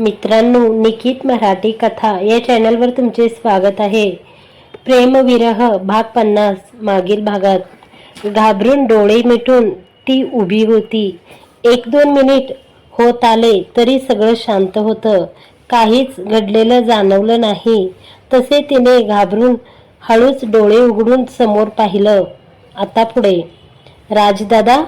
मित्रांनो निकित मराठी कथा या चॅनलवर तुमचे स्वागत आहे. प्रेमविरह भाग पन्नास मागील भागात. घाबरून डोळे मिटून ती उभी होती. एक दोन मिनिट होत आले तरी सगळं शांत होतं. काहीच घडलेलं जाणवलं नाही. तसे तिने घाबरून हळूच डोळे उघडून समोर पाहिलं. आता पुढे. राजदादा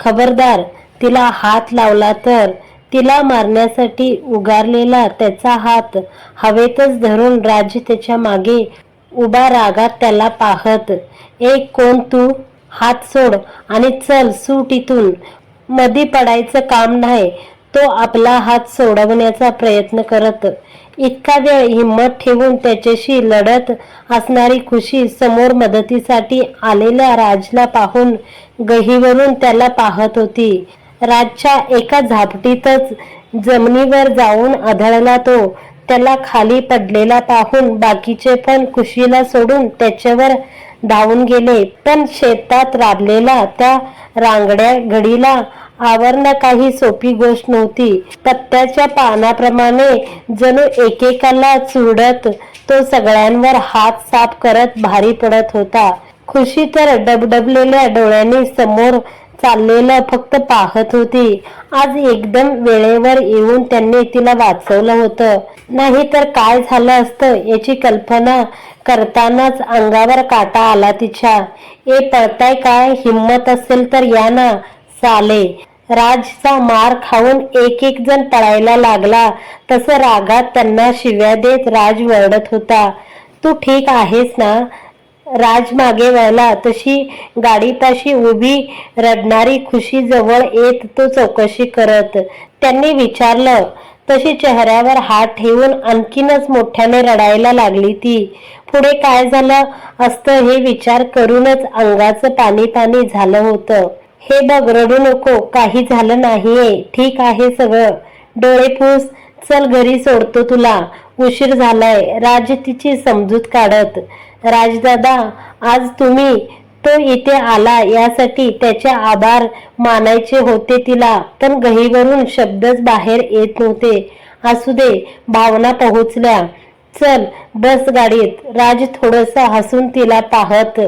खबरदार तिला हात लावला तर तिला मारण्यासाठी उगारलेला त्याचा हात हवेतच धरून राज त्याच्यामागे उभा रागात त्याला पाहत एक कोण तू? हात सोड आणि चल सूट इथून. मधी पडायचं काम नाही तो आपला हात सोडवण्याचा प्रयत्न करत इतका वेळ हिंमत ठेवून त्याच्याशी लढत असणारी खुशी समोर मदतीसाठी आलेल्या राजला पाहून गहीवरून त्याला पाहत होती. राजच्या एका झापटीतच जमिनीवर जाऊन आढळला तो. त्याला खाली पडलेला पाहून बाकीचे पण खुशीला सोडून त्याच्यावर धावून गेले. पण शेतात राबलेला त्या रांगड्या घडीला आवरणं काही सोपी गोष्ट नव्हती. पत्त्याच्या पानाप्रमाणे जणू एकेकाला चुरडत तो सगळ्यांवर हात साफ करत भारी पडत होता. खुशी तर डबडबलेल्या डोळ्यांनी समोर चाललेलं फक्त पाहत होती. आज एकदम वेळेवर येऊन त्यांनी तिला वाचवलं होतं. नाही तर काय झालं असतं याची कल्पना करतानाच अंगावर काटा आला तिच्या. ए पळताय काय? हिंमत असेल तर या ना. चाले. राजचा मार खाऊन एक एक जण पळायला लागला. तसं रागात त्यांना शिव्या देत राज वरडत होता. तू ठीक आहेस ना? राज मागे वळला. तशी गाडीपाशी उभी रडणारी खुशी जवळ येत तो चौकशी करत. त्यांनी विचारलं तशी चेहऱ्यावर हात ठेवून आणखीनच मोठ्याने रडायला लागली ती. पुढे काय झालं असतं हे विचार करूनच अंगाचं पाणी पाणी झालं होतं. हे बघ रडू नको काही झालं नाहीये. ठीक आहे सगळं. डोळे पुस. चल घरी सोडतो तुला. उशीर झालाय. राज तिची समजूत काढत राजदादा आज तुम्ही तो इथे आला यासाठी त्याचे आभार मानायचे होते तिला. पण गहीवरून शब्दच बाहेर येत नव्हते. असू दे भावना पोहोचल्या. चल बस गाडीत. राज थोडस हसून तिला पाहत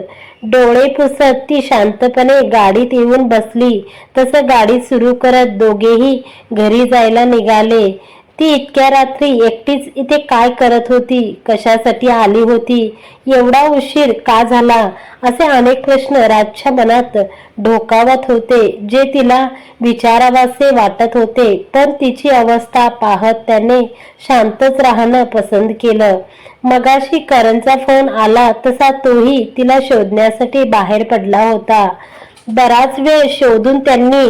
डोळे पुसत ती शांतपणे गाडीत येऊन बसली. तसं गाडी सुरू करत दोघेही घरी जायला निघाले. ती इतक्या रात्री एकटीच इथे काय करत होती? कशासाठी आली होती? एवढा उशीर का झाला? असे अनेक प्रश्न राजच्या मनात ढोकावत होते. जे तिला विचारावासे वाटत होते तर तिची अवस्था पाहत त्याने शांतच राहणं पसंत केलं. मगाशी करणचा फोन आला तसा तोही तिला शोधण्यासाठी बाहेर पडला होता. बराच वेळ शोधून त्यांनी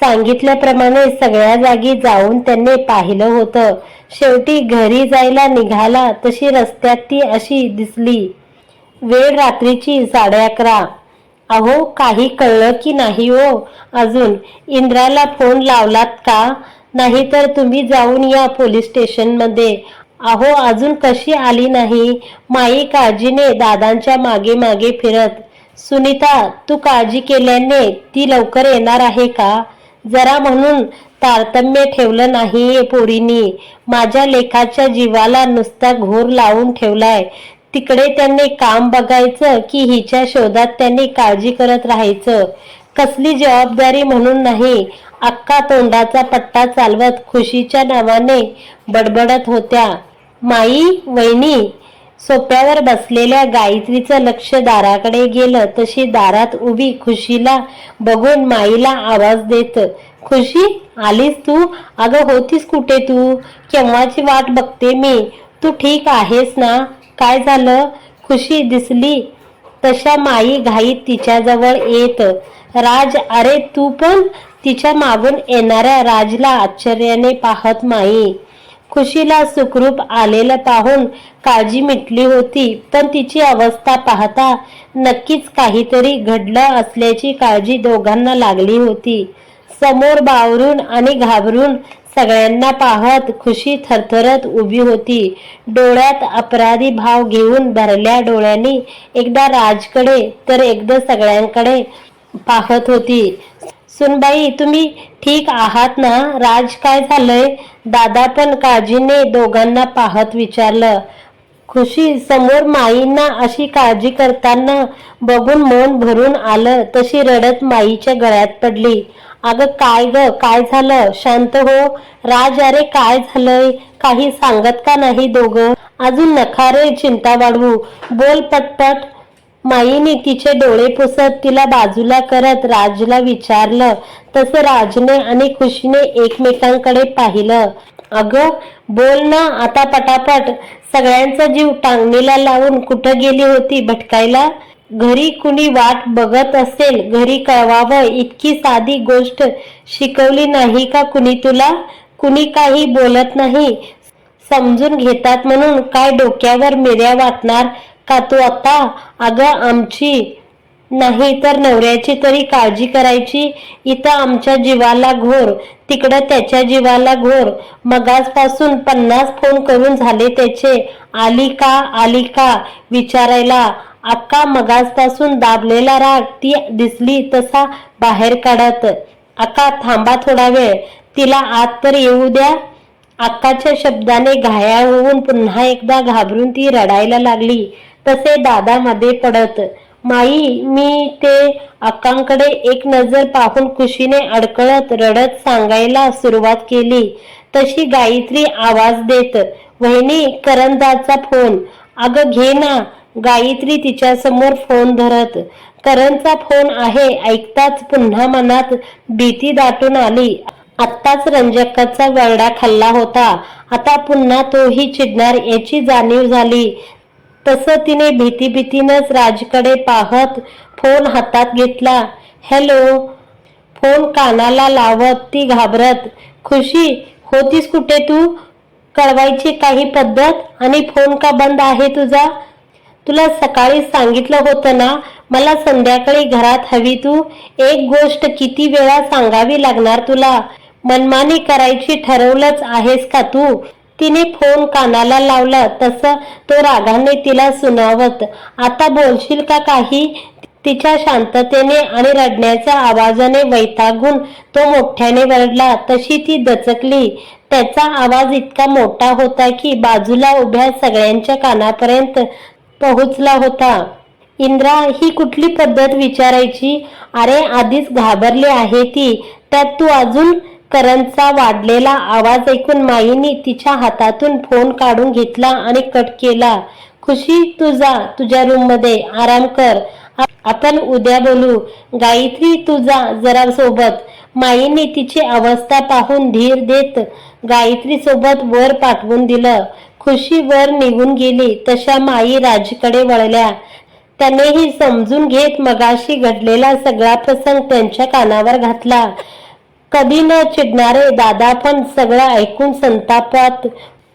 सांगितल्याप्रमाणे सगळ्या जागी जाऊन त्यांनी पाहिलं होतं. शेवटी घरी जायला निघाला तशी रस्त्यात ती अशी दिसली. वेळ रात्रीची साडे अकरा. अहो काही कळलं की नाही हो? अजून इंद्राला फोन लावलात का? नाही तर तुम्ही जाऊन या पोलीस स्टेशनमध्ये. अहो अजून कशी आली नाही? माई काळजीने दादांच्या मागे मागे फिरत. सुनीता तू काळजी केल्याने ती लवकर येणार आहे का? जरा म्हणून तारतम्य ठेवलं नाहीये पोरीनी. माझ्या लेखाच्या जीवाला नुसता घोर लावून ठेवलाय. तिकडे त्यांनी काम बघायचं की हिच्या शोधात त्यांनी काळजी करत राहायचं. कसली जबाबदारी म्हणून नाही अक्का तोंडाचा पट्टा चालवत खुशीच्या नावाने बडबडत होत्या. माई वहिनी सोप्यावर बसलेल्या गायत्रीचं लक्ष दाराकडे गेलं तशी दारात उभी खुशीला बघून माईला आवाज देत खुशी आलीस तू? अगं होतीस कुठे तू? केव्हाची वाट बघते मी? तू ठीक आहेस ना? काय झालं? खुशी दिसली तशा माई घाईत तिच्याजवळ येत राज अरे तू पण तिच्या मागून येणाऱ्या राजला आश्चर्याने पाहत माई. खुशीला सुखरूप आलेलं पाहून काळजी मिटली होती. पण तिची अवस्था पाहता नक्कीच काहीतरी घडलं असल्याची काळजी दोघांना लागली होती. समोर बावरून आणि घाबरून सगळ्यांना पाहत खुशी थरथरत उभी होती. डोळ्यात अपराधी भाव घेऊन भरल्या डोळ्यांनी एकदा राजकडे तर एकदा सगळ्यांकडे पाहत होती. सुनबाई तुम्ही ठीक आहात ना? राज काय झालंय? दादा पण काळजीने दोघांना पाहत विचारलं. खुशी समोर माईंना अशी काळजी करताना बघून मन भरून आलं तशी रडत माईच्या गळ्यात पडली. अगं काय ग? काय झालं? शांत हो. राज अरे काय झालंय? काही सांगत का नाही दोघं? अजून नखारे चिंता वाढवू. बोल पटपट. माईने तिचे डोळे पुसत तिला बाजूला करत राजला विचारलं. तसं राजने आणि खुशीने एकमेकांकडे पाहिलं. अगं बोल ना आता पटापट. सगळ्यांचा जीव टांगणीला लावून कुठं गेली होती भटकायला? घरी कुणी वाट बघत असेल घरी कळवावं इतकी साधी गोष्ट शिकवली नाही का कुणी तुला? कुणी काही बोलत नाही. समजून घेतात म्हणून काय डोक्यावर मिऱ्या वाटणार? का तू आता अगं आमची. नाही तर नवऱ्याची तरी काळजी करायची. इथं आमच्या जीवाला घोर तिकडं त्याच्या जीवाला घोर. मगासपासून पन्नास फोन करून झाले त्याचे. आली का? आली का? विचारायला. अक्का मगासपासून दाबलेला राग ती दिसली तसा बाहेर काढत. अक्का थांबा थोडा वेळ. तिला आत तर येऊ द्या. अक्काच्या शब्दाने घायाळ होऊन पुन्हा एकदा घाबरून ती रडायला लागली. तसे दादामध्ये पडत. माई मी ते अक्कांकडे एक नजर पाहून खुशीने अडकळत रडत सांगायला सुरुवात केली. तशी गायत्री आवाज देत वहिनी करंदाचा फोन. अगं घे ना. गायत्री तिच्या समोर फोन धरत करणचा फोन आहे. ऐकताच पुन्हा मनात भीती दाटून आली. आत्ताच रंजकाचा वरडा खाल्ला होता. आता पुन्हा तोही चिडणार याची जाणीव झाली. तसं तिने भीती भीतीनच राजकडे पाहत फोन हातात घेतला. हॅलो फोन कानाला लावत ती घाबरत. खुशी होतीस कुठे तू? कळवायची काही पद्धत? आणि फोन का बंद आहे तुझा? तुला सकाळी सांगितलं होतं ना मला संध्याकाळी घरात हवी तू. एक गोष्ट किती वेळा सांगावी लागणार तुला? मनमानी करायची ठरवलंच आहेस का तू? तिने फोन कानाला लावला तसं तो रागाने तिला सुनावत आता बोलशील का काही? तिच्या शांततेने आणि रडण्याच्या आवाजाने वैतागून तो मोठ्याने वरडला तशी ती दचकली. त्याचा आवाज इतका मोठा होता की बाजूला उभ्या सगळ्यांच्या कानापर्यंत पोहोचला होता. इंद्रा ही कुठली पद्धत विचारायची? अरे आधीच घाबरली आहे ती. त्यात तू अजून करणचा वाढलेला आवाज ऐकून माईनी तिच्या हातातून फोन काढून घेतला आणि कट केला. खुशी तुझा तुझ्या रूममध्ये आराम कर. आपण उद्या बोलू. गायत्री तुझा जरा सोबत. माईने तिची अवस्था पाहून धीर देत गायत्री सोबत वर पाठवून दिलं. खुशी वर निघून गेली. तशा माई राजकडे वळल्या. त्यानेही समजून घेत मगाशी घडलेला सगळा प्रसंग त्यांच्या कानावर घातला. कधी न चिडणारे दादा पण सगळं ऐकून संतापात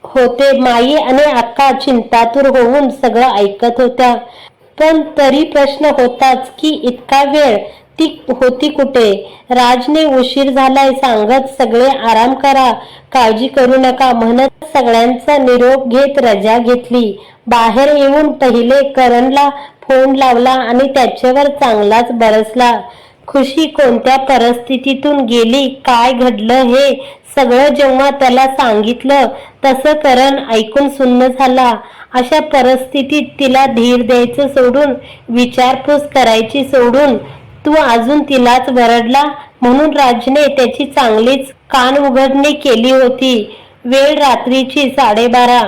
होते. माई आणि अक्का चिंतातूर होऊन सगळं ऐकत होत्या. पण तरी प्रश्न होताच की इतका वेळ ती होती कुठे? राजने उशीर झालाय सांगत सगळे आराम करा काळजी करू नका म्हणत सगळ्यांचा निरोप घेत रजा घेतली. बाहेर येऊन पहिले करणला फोन लावला आणि त्याच्यावर चांगलाच बरसला. खुशी कोणत्या परिस्थितीतून गेली? काय घडलं हे? सगळं जेव्हा त्याला सांगितलं तसं करण ऐकून सुन्न झाला. अशा परिस्थितीत तिला धीर द्यायचं सोडून विचारपूस करायची सोडून तू अजून तिलाच वरडला? म्हणून राजने त्याची चांगलीच कान उघडणी केली होती. वेळ रात्रीची साडेबारा.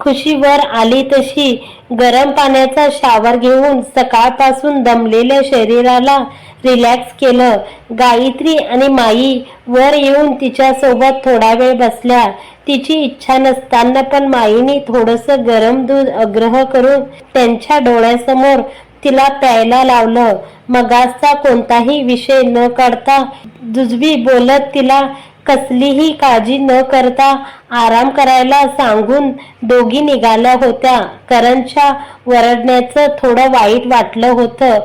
खुशीवर आली तशी. गरम पाण्याचा शावर घेऊन सकाळपासून दमलेल्या शरीराला रिलॅक्स केलं. गायत्री आणि माई वर येऊन तिच्या सोबत थोडा वेळ बसल्या. तिची इच्छा नसताना पण माईने थोडस गरम दूध आग्रह करून त्यांच्या डोळ्यासमोर तिला प्यायला लावलं. मगासचा कोणताही विषय न काढता जुजबी बोलत तिला कसलीही काळजी न करता आराम करायला सांगून दोघी निघाल्या होत्या. करणच्या वरडण्याचं थोडं वाईट वाटलं होतं.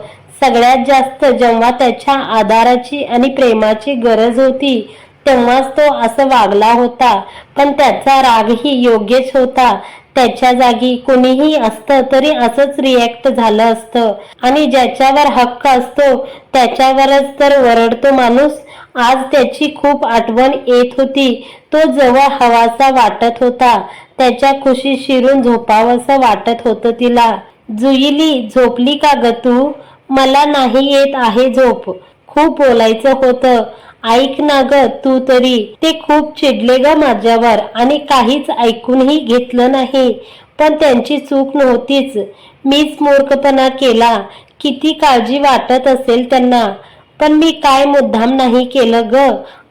सगळ्यात जास्त जेव्हा त्याच्या आधाराची आणि प्रेमाची गरज होती तेव्हाच तो असं वागला होता. पण त्याचा रागही योग्यच होता. त्याच्या जागी कुणीही असतं तरी असंच रिॲक्ट झालं असतं. आणि ज्याच्यावर हक्क असतो त्याच्यावरच तर वरडतो माणूस. आज त्याची खूप आठवण येत होती. तो जवळ हवासा वाटत होता त्याच्या खुशी शिरून झोपावंसं वाटत होतं तिला. जुईली झोपली का ग तू? मला नाही येत आहे झोप. खूप बोलायचं होतं. ऐक ना ग तू तरी. ते खूप चिडले ग माझ्यावर आणि काहीच ऐकूनही घेतलं नाही. पण त्यांची चूक नव्हतीच. मीच मूर्खपणा केला. किती काळजी वाटत असेल त्यांना. पण मी काय मुद्दाम नाही केलं ग.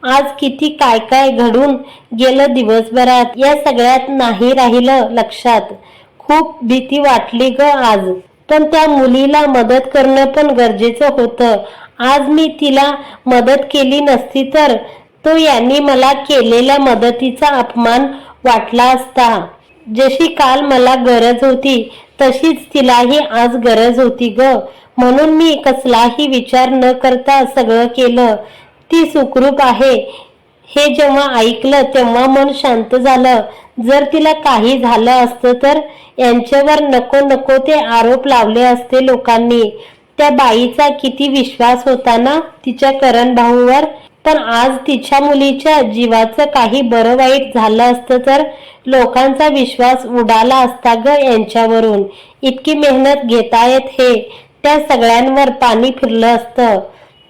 आज किती काय काय घडून गेलं दिवसभरात. या सगळ्यात नाही राहिलं लक्षात. खूप भीती वाटली ग आज. पण त्या मुलीला मदत करणं पण गरजेचं होतं. आज मी तिला मदत केली नसती तर तो यांनी मला केलेल्या मदतीचा अपमान वाटला असता. जशी काल मला गरज होती तशीच तिलाही आज गरज होती ग. म्हणून मी कसलाही विचार न करता सगळं केलं. ती सुखरूप आहे हे जेव्हा ऐकलं तेव्हा मन शांत झालं. जर तिला काही झालं असतं तर यांच्यावर नको नको ते आरोप लावले असते लोकांनी. त्या बाईचा किती विश्वास होता ना तिच्या करण भाऊवर. पण आज तिच्या मुलीच्या जीवाचं काही बरं वाईट झालं असतं तर लोकांचा विश्वास उडाला असता ग यांच्यावरून. इतकी मेहनत घेतायत हे. त्या सगळ्यांवर पाणी फिरलं असतं.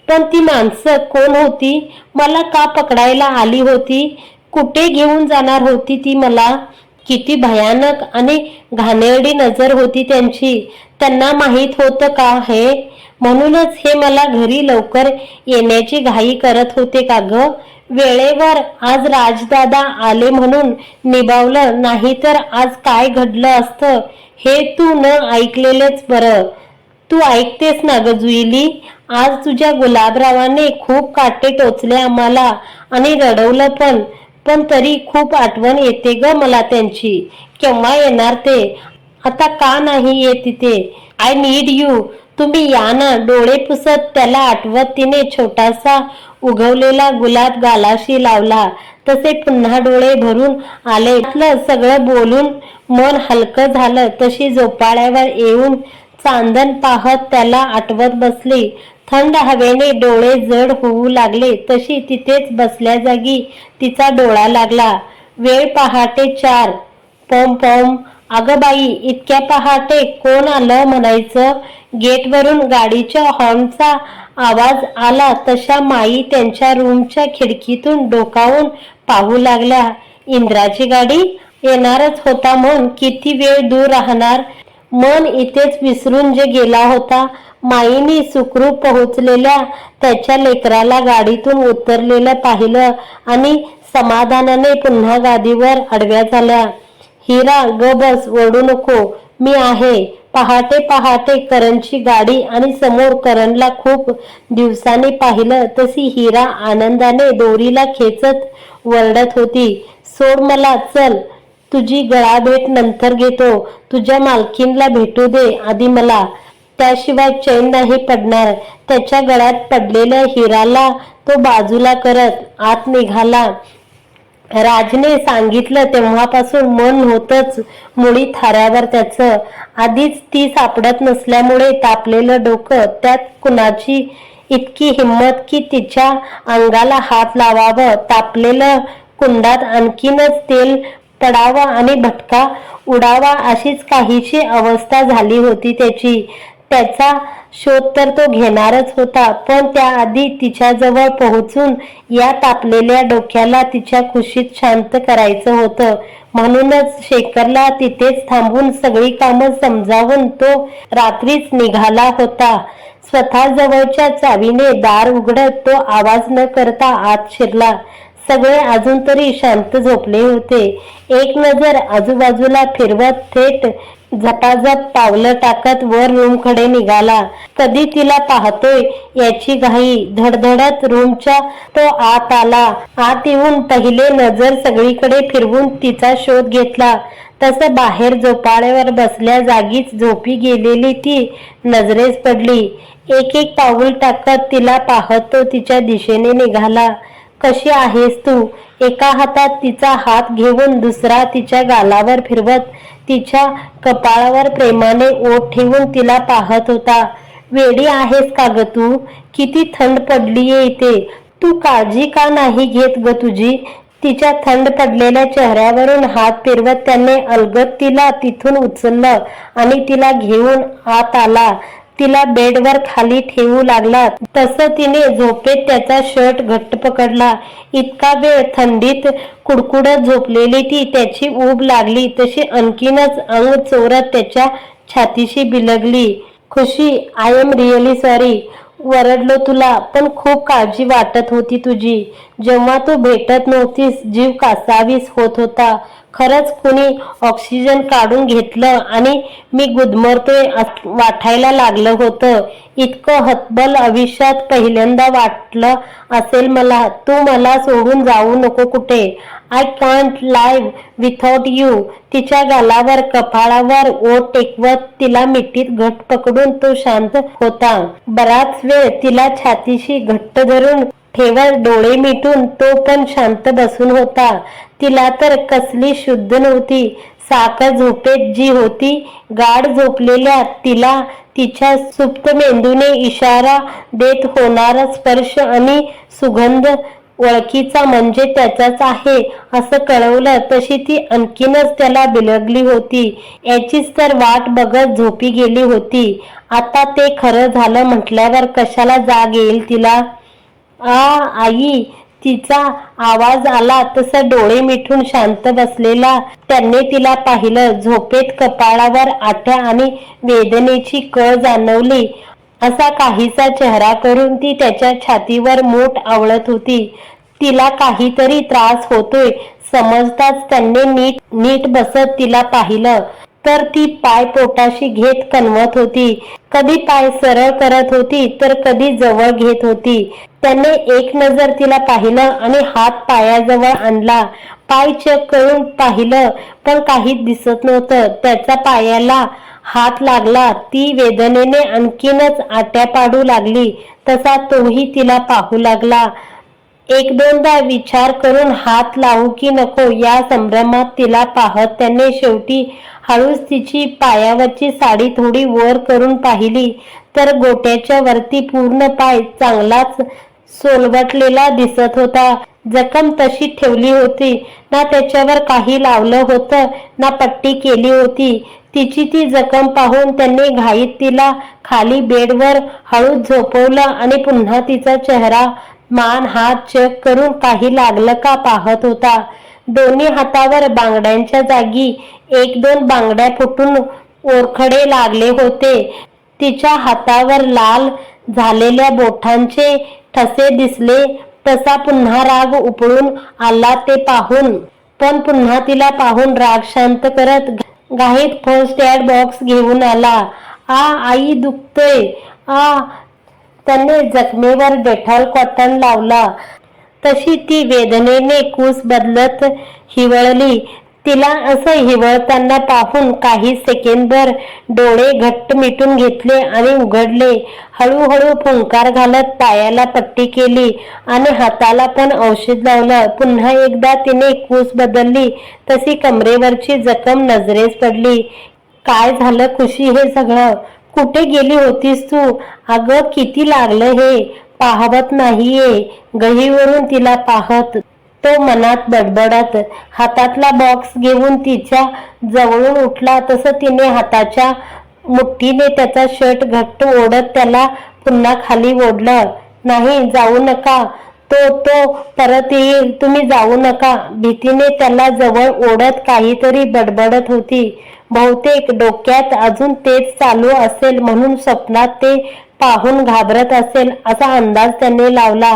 पण ती माणसं कोण होती? मला का पकडायला आली होती? कुठे घेऊन जाणार होती ती मला? किती भयानक आणि घाणेरडी नजर होती त्यांची. त्यांना माहीत होतं का हे? म्हणूनच हे मला घरी लवकर येण्याची घाई करत होते का ग? वेळेवर आज राजदादा आले म्हणून निभावलं नाही तर आज काय घडलं असतं? हे तू न ऐकलेलंच बरं. तू ऐकतेस ना ग जुईली? आज तुझ्या गुलाबरावाने खूप काटे टोचले आम्हाला आणि रडवलं पण. पण तरी खूप आठवण येते ग मला त्यांची. केव्हा येणार ते? आता का नाही येत तिथे आय नीड यू तुम्ही या ना. डोळे पुसत त्याला आठवत तिने छोटासा उगवलेला गुलाब गालाशी लावला. तसे पुन्हा डोळे भरून आले. सगळं बोलून मन हलकं झालं. तशी झोपाळ्यावर येऊन चांदण पाहत त्याला आठवत बसली. थंड हवेने डोळे जड होऊ लागले. तशी तिथेच बसल्या जागी तिचा डोळा लागला. वेळ पहाटे चार. पोम पम. अगं बाई इतक्या पहाटे कोण आलं म्हणायचं? गेटवरून गाडीच्या हॉर्नचा आवाज आला तशा माई त्यांच्या रूमच्या खिडकीतून डोकावून पाहू लागल्या. इंद्राची गाडी? येणारच होता म्हणून किती वेळ दूर राहणार? मन इथेच विसरून जे गेला होता माईनी सुखरूप पोहोचलेल्या त्याच्या लेकराला गाडीतून उतरलेलं पाहिलं आणि समाधानाने पुन्हा गादीवर आडव्या झाल्या. हिरा ग बस ओढू नको मी आहे. पहाटे पहाटे करणची गाडी आणि समोर करणला खूप दिवसांनी पाहिलं तशी हिरा आनंदाने दोरीला खेचत वरडत होती. सोड मला चल तुझी गळा भेट नंतर घेतो. तुझ्या मालकीनला भेटू दे आधी मला. त्याशिवाय चैन नाही पडणार. त्याच्या गळ्यात पडलेल्या हिराला तो बाजूला करत आत निघाला. राजने सांगितलं तेव्हापासून मन होतच मुळी थाऱ्यावर त्याचं. आधीच ती सापडत नसल्यामुळे तापलेलं डोकं त्यात कुणाची इतकी हिंमत की तिच्या अंगाला हात लावावं. तापलेलं कुंडात आणखीनच तेल पडावा आणि भटका उडावा अशीच काहीशी अवस्था झाली होती त्याची. त्याचा शोध तर तो घेणारच होता पण त्याआधी तिच्याजवळ पोहोचून या तापलेल्या डोक्याला तिच्या खुशीत शांत करायचं होतं. म्हणूनच शेखरला तिथेच थांबून सगळी कामं समजावून तो रात्रीच निघाला होता. स्वतः जवळच्या चावीने दार उघडत तो आवाज न करता आत शिरला. सगळे अजून तरी शांत झोपले होते. एक नजर आजूबाजूला फिरवत थेट झपाझप पावलं टाकत वर रूमकडे निघाला. कधी तिला पाहतोय याची घाई. धडधडत रूमच्या तो आत आला. आत येऊन पहिले नजर सगळीकडे फिरवून तिचा शोध घेतला. तसं बाहेर झोपाळ्यावर बसल्या जागीच झोपी गेलेली ती नजरेस पडली. एक एक पाऊल टाकत तिला पाहतो तिच्या दिशेने निघाला. कशी आहेस तू? एका हातात तिचा हात घेऊन दुसरा तिच्या गालावर फिरवत तिच्या कपाळावर प्रेमाने ओठ ठेवून तिला पाहत होता. वेडी आहेस का ग तू? किती थंड पडलीये इथे. तू काळजी का नाही घेत ग तुझी तिच्या थंड पडलेल्या चेहऱ्यावरून हात फिरवत त्याने अलगत तिला तिथून उचललं आणि तिला घेऊन आत आला. तिला बेडवर खाली ठेवू लागला तसं तिने झोपेत त्याचा शर्ट घट्ट पकडला. इतका वेळ थंडीत कुडकुडत झोपलेली ती त्याची ऊब लागली. तशी आणखीनच अंग चोरत त्याच्या छातीशी बिलगली. Khushi I am really sorry वरडलो तुला पण खूप काळजी वाटत होती तुझी. जेव्हा तू भेटत नव्हतीस जीव कासावीस होत होता. खरंच कुणी ऑक्सिजन काढून घेतलं आणि मी गुदमरतोय वाटायला लागलं होतं. इतकं हतबल आयुष्यात पहिल्यांदा वाटलं असेल मला. तू मला सोडून जाऊ नको कुठे? I can't live without you तिच्या गालावर कपाळावर ओट टेकवत तिला मिठीत घट पकडून तो शांत होता. बराच वेळ तिला छातीशी घट्ट धरून ठेवर डोळे मिटून तो पण शांत बसून होता. तिला तर कसली शुद्ध नव्हती. साखर झोपेत जी होती गाढ झोपलेल्या तिला तिच्या सुप्त मेंदूने इशारा देत होणारा स्पर्श आणि सुगंध ओळखीचा म्हणजे त्याचाच आहे असं कळवलं तशी ती आणखीनच त्याला बिलगली होती. याचीच तर वाट बघत झोपी गेली होती. आता ते खरं झालं म्हटल्यावर कशाला जाग येईल तिला? आ आई तिचा आवाज आला तसं डोळे मिठून शांत बसलेला. त्यांनी तिला पाहिलं झोपेत कपाळावर आठ्या आणि वेदनेची कळ जाणवली. असा काहीसा चेहरा करून ती त्याच्या छातीवर मूठ आवळत होती. तिला काहीतरी त्रास होतोय समजताच त्यांनी नीट नीट बसत तिला पाहिलं. तर ती पाय पोटाशी घेत कणवत होती. कधी पाय सरळ करत होती तर कधी जवळ घेत होती. त्याने एक नजर तिला पाहिलं आणि हात पायाजवळ आणला. पाय चेक करून पाहिलं पण काहीच दिसत नव्हतं. त्याचा पायाला हात लागला. ती वेदनेने आणखीनच आट्या पाडू लागली. तसा तोही तिला पाहू लागला. एक दोनदा विचार करून हात लावू की नको या संभ्रमात तिला पाहत त्याने शेवटी हळूच तिची पायावरची साडी थोडी वर करून पाहिली. तर गोट्याच्या वरती पूर्ण पाय चांगलाच सोलवटलेला दिसत होता. जखम तशी ठेवली होती. ना त्याच्यावर काही लावलं होतं ना पट्टी केली होती. तिची ती जखम पाहून त्यांनी घाईत तिला खाली बेडवर हळूच झोपवलं आणि पुन्हा तिचा चेहरा मान हात चेक करून काही लागलं का पाहत होता. दोन्ही हातावर बांगड्यांच्या जागी एक दोन बांगड्या फुटून ओरखडे लागले होते. तिच्या हातावर लाल झालेल्या बोटांचे ठसे दिसले. तसा पुन्हा राग उपळून आला ते पाहून. पण पुन्हा तिला पाहून राग शांत करत घाईत फर्स्ट एड बॉक्स घेऊन आला. आ आई दुखतोय. आ त्याने जखमेवर डेटॉल कॉटन लावला. तशी ती वेदनेने कूस बदलत हिवळली. तिला असं हिवळताना पाहून काही सेकंदभर डोळे घट्ट मिटून घेतले आणि उघडले. हळूहळू फुंकार घालत पायाला पट्टी केली आणि हाताला पण औषध लावलं. पुन्हा एकदा तिने कूस बदलली. तशी कमरेवरची जखम नजरेस पडली. काय झालं खुशी हे सगळं? कुठे गेली होतीस तू? अगं किती लागलं हे? पाहवत नाहीये. गहीवरून तिला पाहत. तो मनात बडबडत हातातला बॉक्स घेऊन तिच्या जवळून उठला. तसं तिने हाताच्या मुठ्ठीने त्याचा शर्ट घट्ट ओढत त्याला पुन्हा खाली ओढलं. नाही जाऊ नका. तो तो परत येईल. तुम्ही जाऊ नका. भीतीने त्याला जवळ ओढत काहीतरी बडबडत होती. बहुतेक डोक्यात अजून तेच चालू असेल म्हणून स्वप्नात ते पाहून घाबरत असेल असा अंदाज त्याने लावला.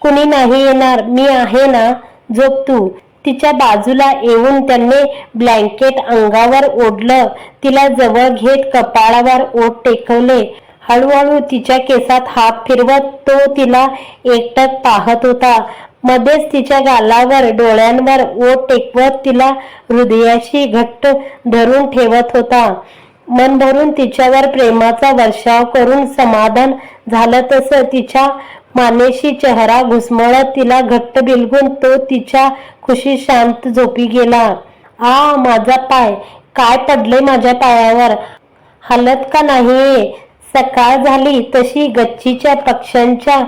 कुणी नाही येणार मी आहे ना झोप तू. तिच्या बाजूला येऊन त्यांनी ब्लँकेट अंगावर ओढलं. तिला जवळ घेत कपाळावर ओठ टेकवले. हळूहळू तिच्या केसात हात फिरवत तो तिला एकटक पाहत होता. मध्येच तिच्या गालावर डोळ्यांवर ओठ टेकवत तिला हृदयाशी घट्ट धरून ठेवत होता. मन भरून तिच्यावर प्रेमाचा वर्षाव करून समाधान झालं तसं तिच्या मानेशी चेहरा घुसमळत तिला घट्ट बिलगून तो तिच्या खुशी शांत झोपी गेला. आ माझा पाय काय पडले माझ्या पायावर? हलत का नाही सकाळ झाली तशी गच्चीच्या पक्ष्यांच्या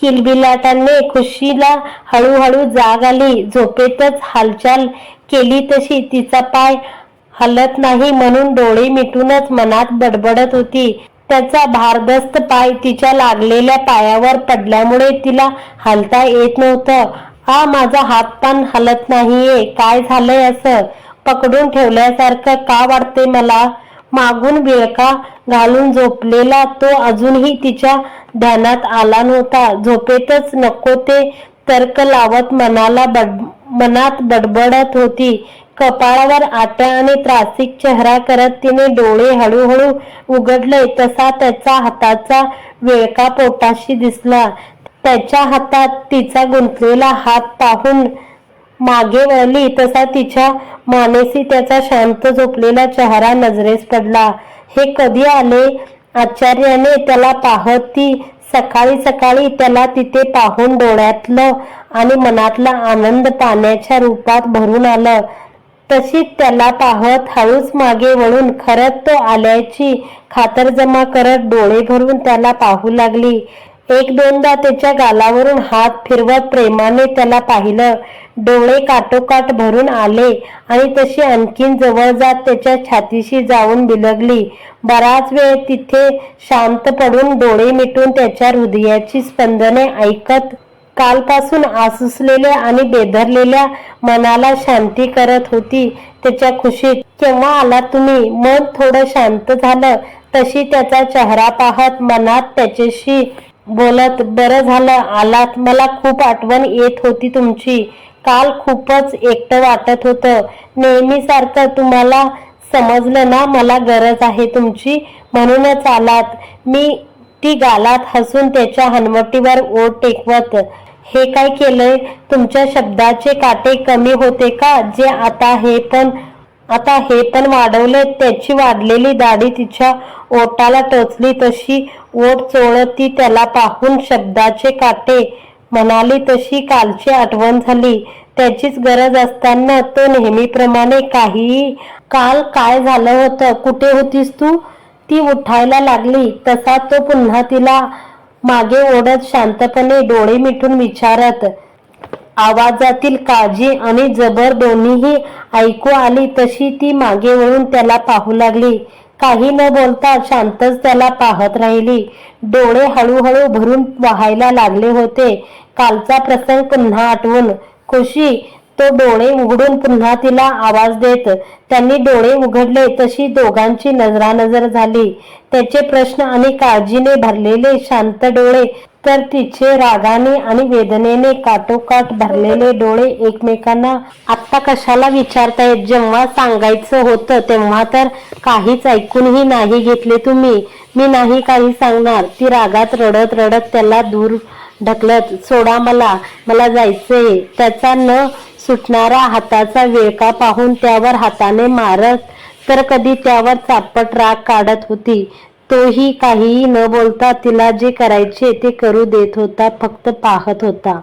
किलबिलाटाने खुशीला हळूहळू जाग आली झोपेतच हालचाल केली तशी. तिचा पाय हलत नाही म्हणून डोळे मिटूनच मनात बडबडत होती. त्याचा भारदस्त पाय तिच्या लागलेल्या पायावर पडल्यामुळे तिला हलता येत नव्हतं. आ माझा हात पण हलत नाहीये. काय झालंय असं? पकडून ठेवल्यासारखं का वाटते मला? मागून विळका घालून झोपलेला तो अजूनही तिच्या ध्यानात आला नव्हता. झोपेतच नको ते तर्क लावत मनाला बड मनात बडबडत होती. कपाळावर आट्या आणि त्रासिक चेहरा करत तिने डोळे हळूहळू उघडले. तसा त्याचा हाताचा विळका पोटाशी दिसला. त्याच्या हातात तिचा गुंतलेला हात पाहून मागे वळली तसा तिच्या मानेसी त्याचा शांत झोपलेला चेहरा नजरेस पडला. हे कधी आले? आचार्याने त्याला पाहत ती सकाळी सकाळी त्याला तिथे पाहून डोळ्यातलं आणि मनातला आनंद पाण्याच्या रूपात भरून आलं. तशीच त्याला पाहत हळूच मागे वळून खरंच तो आल्याची खातरजमा करत डोळे भरून त्याला पाहू लागली. एक दोनदा त्याच्या गालावरून हात फिरवत प्रेमाने त्याला पाहिलं. डोळे काटोकाट भरून आले आणि तशी आणखीन जवळ जात त्याच्या छातीशी जाऊन बिलगली. बराच वेळ तिथे शांत पडून डोळे मिटून त्याच्या हृदयाची स्पंदने ऐकत कालपासून आसुसलेल्या आणि बेधरलेल्या मनाला शांती करत होती त्याच्या खुशीत. केव्हा आला तुम्ही? मन थोडं शांत झालं. तशी त्याचा चेहरा पाहत मनात त्याच्याशी बोलत बरं झालं आलात. मला खूप आठवण येत होती तुमची. काल खूपच एकटं वाटत होतं. नेहमीसारखं तुम्हाला समजलं ना मला गरज आहे तुमची. म्हणूनच आलात. मी ती गालात हसून त्याच्या हनवटीवर ओट टेकवत. हे काय केलंय? तुमच्या शब्दाचे काटे कमी होते का? जे आता हे पण आता हे पण वाढवले त्याची वाढलेली दाढी तिच्या ओटाला टोचली तशी ओट चोळत ती त्याला पाहून शब्दाचे काटे म्हणाली तशी कालची आठवण झाली. त्याचीच गरज असताना तो नेहमीप्रमाणे काहीही काल काय झालं होतं कुठे होतीस तू? ती उठायला लागली. तसा तो पुन्हा तिला मागे ओढत शांतपणे डोळे मिटून विचारत आवाजातील काळजी आणि जबर दोन्हीही ऐकू आली तशी ती मागे वळून त्याला पाहू लागली. काही न बोलता शांतच त्याला पाहत राहिली. डोळे हळूहळू भरून वाहायला लागले होते. कालचा प्रसंग पुन्हा आठवून. खुशी तो डोळे उघडून पुन्हा तिला आवाज देत. त्यांनी डोळे उघडले तशी दोघांची नजरानजर झाली. त्याचे प्रश्न आणि काळजीने भरलेले शांत डोळे तर तिचे रागाने आणि वेदनेने काटोकाट भरलेले डोळे एकमेकांना आत्ता कशाला विचारतायत जेव्हा सांगायचं होतं तेव्हा तर काहीच ऐकूनही नाही घेतले तुम्ही. मी नाही काही सांगणार. ती रागात रडत रडत त्याला दूर ढकलत सोडा मला मला जायचंय. त्याचा न सुटणारा हाताचा वेळका पाहून त्यावर हाताने मारत तर कधी त्यावर चापट राग काढत होती. तोही काहीही न बोलता तिला जे करायचे ते करू देत होता फक्त पाहत होता.